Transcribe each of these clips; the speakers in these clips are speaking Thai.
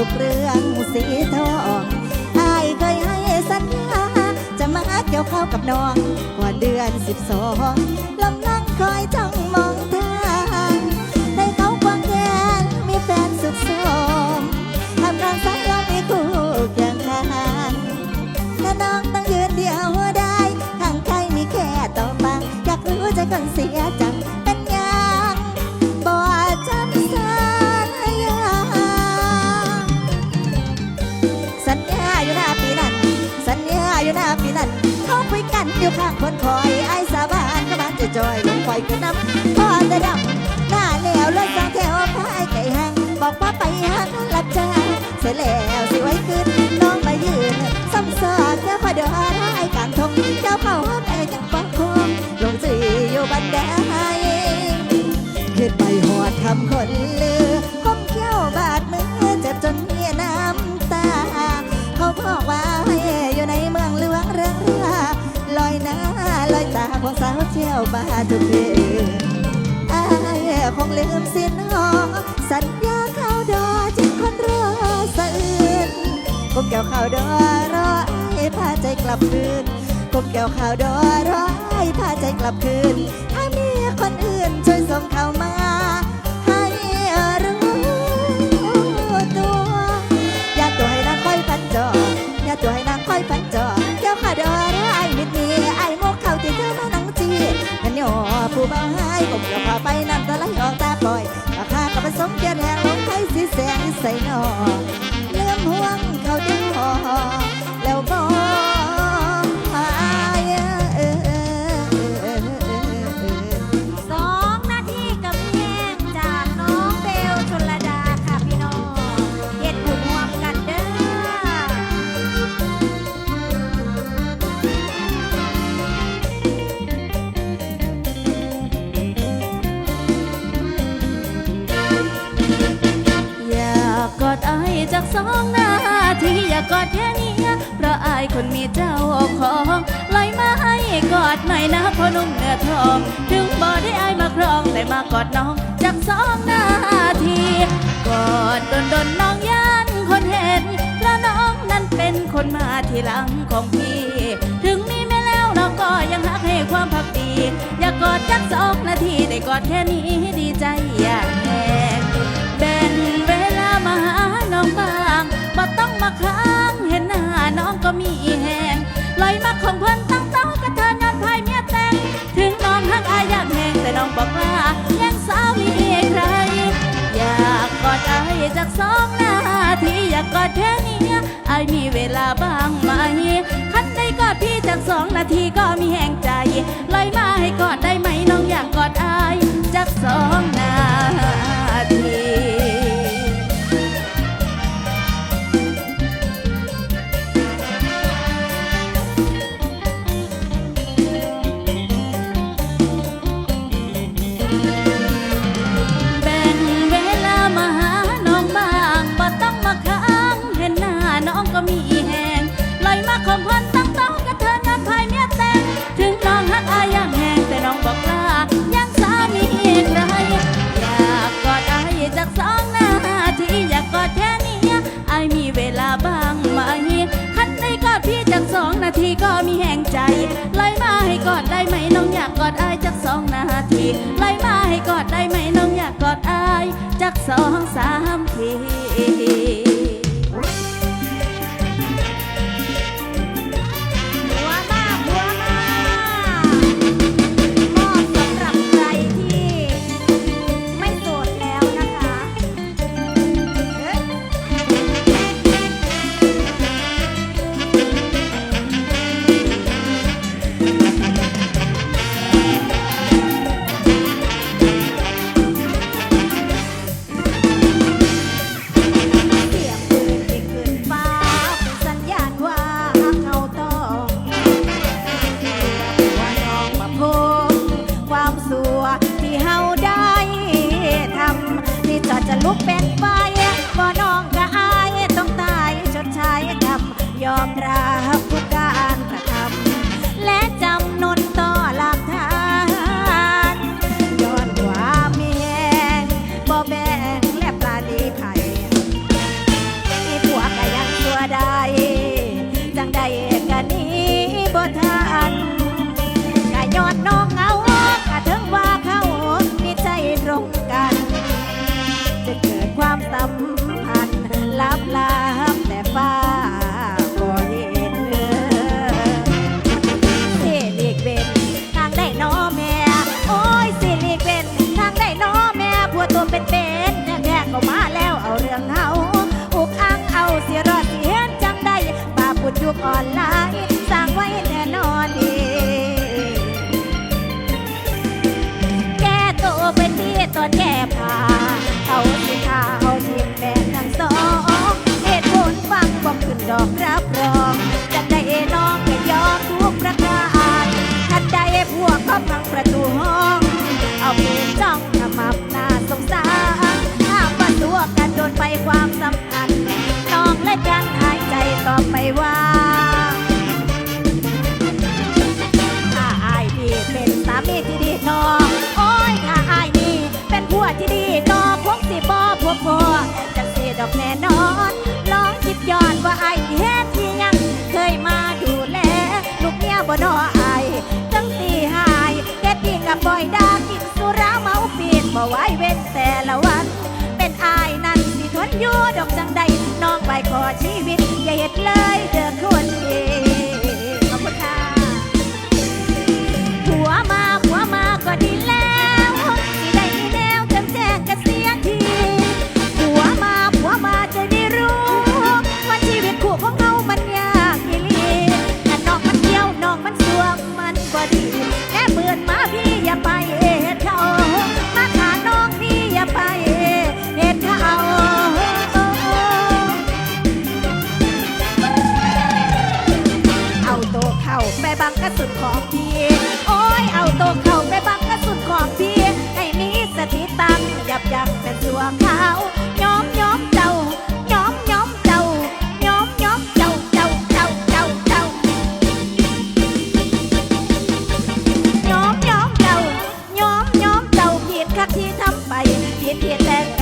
สุเปลืองสีทองอายเคยให้สัญญา จะมาเกี่ยวข้าวกับน้องกว่าเดือนสิบสองลำลังคอยจ้องมองทางในเขาควงแกนมีแฟนสุขสมทำงานสายลมให้คู่เคียงข้างถ้าน้องต้องยื อยู่ข้างคนคอยไอ้สาบานก็มันจะจอยลงคอยขึ้นน้ำพอแต่ดำหน้าแล้วรถสองแถวพายไก่หังบอกว่าไปหักรับจ้างเสร็จแล้วสิไว้ขึ้นน้องมายืนซ้ำซ้อนแค่พอเดินไอ้กางทงเจ้าเขาหอบแม่ยังบอกคงลงจีอยู่บันไดขึ้นไปหอดคำคนาวเที่ยวบาทุกคืนอายคงลืมสิ้นหอสัญญาเข้าดอจึงคนรอสะอื่นกบแก้วข่าวดอรอไอ้พาใจกลับคืนกบแก้วข่าวดอรอไอ้พาใจกลับคืน ใส่นอเลื่อ ดไอายจากสองนาทีอยากกอดแค่นี้เพราะอายคนมีเจ้าของลอยมาให้กอดหน่อยนะพอนุ่มเนื้อทอง ถึงบ่ได้อายมาครองแต่มากอดน้องจากสองนาทีกอดดนดนน้องย่านคนเห็นเพราะน้องนั้นเป็นคนมาทีหลังของพี่ ถึงมีแม่แล้วเราก็ยังหักให้ความพักดี อยากกอดจักสองนาทีได้กอดแค่นี้ดีใจ บ่ต้องมาค้างเห็นหน้าน้องก็มีแหงลอยมาของเพิ่นตั้งเต้ากระเทินยอดพายเมียแต่งถึงน้องหักอายอยากแหงแต่น้องบอกว่ายังสาวมีใคร อยากกอดอายจากสองนาทีอยากกอดแค่นี้อายมีเวลาบ้างไหมคันได้กอดพี่จากสองนาทีก็มีแหงใจลอยมาให้กอดได้ไหมน้องอยากกอดอายจากสองนาที อยากกอดอายจักสองนาทีไล่มาให้กอดได้ไหมน้องอยากกอดอายจักสองสามที รับทุกการกระทำและจำนนต่อหลักฐานย้อนว่ามีแหงบ่แบ่งและปลาดีไผ่อีพวกก็ยังตัวได้ จังได้กันนี้บ่ทันกะย้อนน้องเงากะถึงว่าเขามีใจตรงกันจะเกิด ออนไลน์สร้งไว้แน่นอนดีแก้ตเป็นพี่ตอนแกผาเอาท่าาเทียมแฟนทั้งสองเหตุผลฟังบ่ขึ้นดอกรับรองจะได้น้องก็ยอทุกประการทันใดพวกก็พังประตูห้อง เอาปืนจ้อง จบจังใดน้องไปขอชีวิต อย่าเห็ดเลยเจอคนดี บักกระสุนของพี่ โอ้ยเอาตัวเขาไปบักกระสุนของพี่ ให้มีสติตั้งยับยับเป็นตัวเขาวยอมยอมเจ้ายอมยอมเจ้ายอมยอมเจ้าเจ้าเจ้าเจ้าเจ้ายอมยอมเจ้ายอมยอมเจ้าผิดคักที่ทำไปผิดเพียงแต่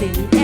sin